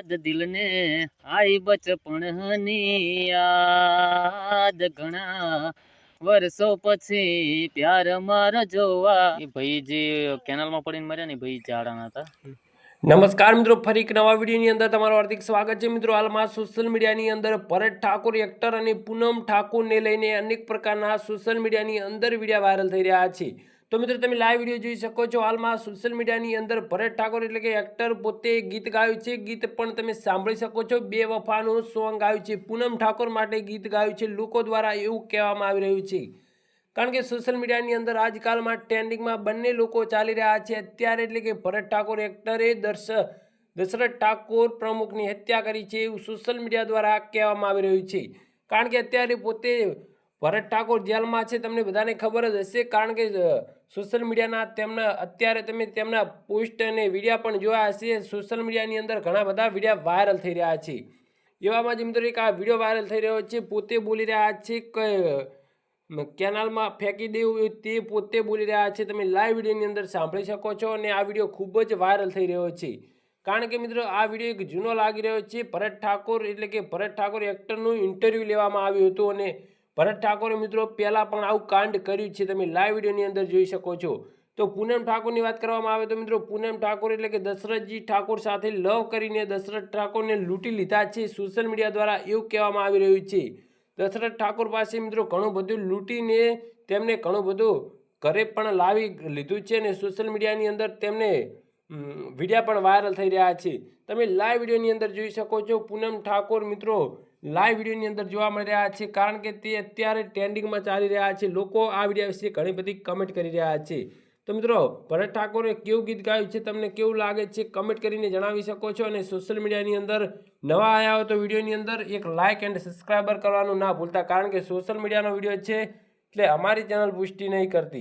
યાદ દિલને આઈ બચપણની યાદ ઘણા વર્ષો પછી પ્યાર મારા જોવા. ભાઈ જે કેનાલમાં પડીને મર્યા ને ભાઈ જાડાના હતા. નમસ્કાર મિત્રો ફરી એક નવા વિડીયોની અંદર તમારું હાર્દિક સ્વાગત છે. મિત્રો હાલમાં સોશિયલ મીડિયાની અંદર ભરત ઠાકોર એક્ટર અને પૂનમ ઠાકોરને લઈને અનેક પ્રકારના સોશિયલ મીડિયાની અંદર વિડીયા વાયરલ થઈ રહ્યા છે. તો મિત્રો તમે લાઈવ વીડિયો જોઈ શકો છો. હાલમાં સોશિયલ મીડિયાની અંદર ભરત ઠાકોર એટલે કે એક્ટર પોતે ગીત ગાયું છે. ગીત પણ તમે સાંભળી શકો છો. બે વફાનું સોંગ ગાયું છે. પૂનમ ઠાકોર માટે ગીત ગાયું છે. લોકો દ્વારા એવું કહેવામાં આવી રહ્યું છે. કારણ કે સોશિયલ મીડિયાની અંદર આજકાલમાં ટ્રેન્ડિંગમાં બંને લોકો ચાલી રહ્યા છે. અત્યારે એટલે કે ભરત ઠાકોર એક્ટરે દર્શ, દશરથ ઠાકોર પ્રમુખની હત્યા કરી છે એવું સોશિયલ મીડિયા દ્વારા કહેવામાં આવી રહ્યું છે. કારણ કે અત્યારે પોતે ભરત ઠાકોર જેલમાં છે, તમને બધાને ખબર જ હશે, કારણ કે સોશિયલ મીડિયાના તેમના, અત્યારે તમે તેમના પોસ્ટ અને વિડીયા પણ જોયા હશે. સોશિયલ મીડિયાની અંદર ઘણા બધા વિડીયા વાયરલ થઈ રહ્યા છે. એવામાં જ મિત્રો એક આ વીડિયો વાયરલ થઈ રહ્યો છે, પોતે બોલી રહ્યા છે કે કેનાલમાં ફેંકી દેવું તે પોતે બોલી રહ્યા છે. તમે લાઈવ વિડીયોની અંદર સાંભળી શકો છો અને આ વીડિયો ખૂબ જ વાયરલ થઈ રહ્યો છે. કારણ કે મિત્રો, આ વીડિયો એક જૂનો લાગી રહ્યો છે. ભરત ઠાકોર એટલે કે ભરત ઠાકોર એક્ટરનું ઇન્ટરવ્યૂ લેવામાં આવ્યું હતું અને ભરત ઠાકોરે મિત્રો પહેલાં પણ આવું કાંડ કર્યું છે, તમે લાઈવ વિડીયોની અંદર જોઈ શકો છો. તો પૂનમ ઠાકોરની વાત કરવામાં આવે તો મિત્રો પૂનમ ઠાકોર એટલે કે દશરથજી ઠાકોર સાથે લવ કરીને દશરથ ઠાકોરને લૂંટી લીધા છે. સોશિયલ મીડિયા દ્વારા એવું કહેવામાં આવી રહ્યું છે. દશરથ ઠાકોર પાસે મિત્રો ઘણું બધું લૂંટીને તેમને ઘણું બધું ઘરે પણ લાવી લીધું છે અને સોશિયલ મીડિયાની અંદર તેમને વિડીયા પણ વાયરલ થઈ રહ્યા છે. તમે લાઈવ વિડીયોની અંદર જોઈ શકો છો, પૂનમ ઠાકોર મિત્રો લાઈવ વિડીયોની અંદર જોવા મળી રહ્યા છે, કારણ કે તે અત્યારે ટ્રેન્ડિંગમાં ચાલી રહ્યા છે. લોકો આ વીડિયો વિશે ઘણી બધી કમેન્ટ કરી રહ્યા છે. તો મિત્રો, ભરત ઠાકોરે કેવું ગીત ગાયું છે, તમને કેવું લાગે છે કમેન્ટ કરીને જણાવી શકો છો અને સોશિયલ મીડિયાની અંદર નવા આવ્યા હો તો વિડીયોની અંદર એક લાઇક એન્ડ સબસ્ક્રાઈબર કરવાનું ના ભૂલતા, કારણ કે સોશિયલ મીડિયાનો વીડિયો છે એટલે અમારી ચેનલ પુષ્ટિ નહીં કરતી.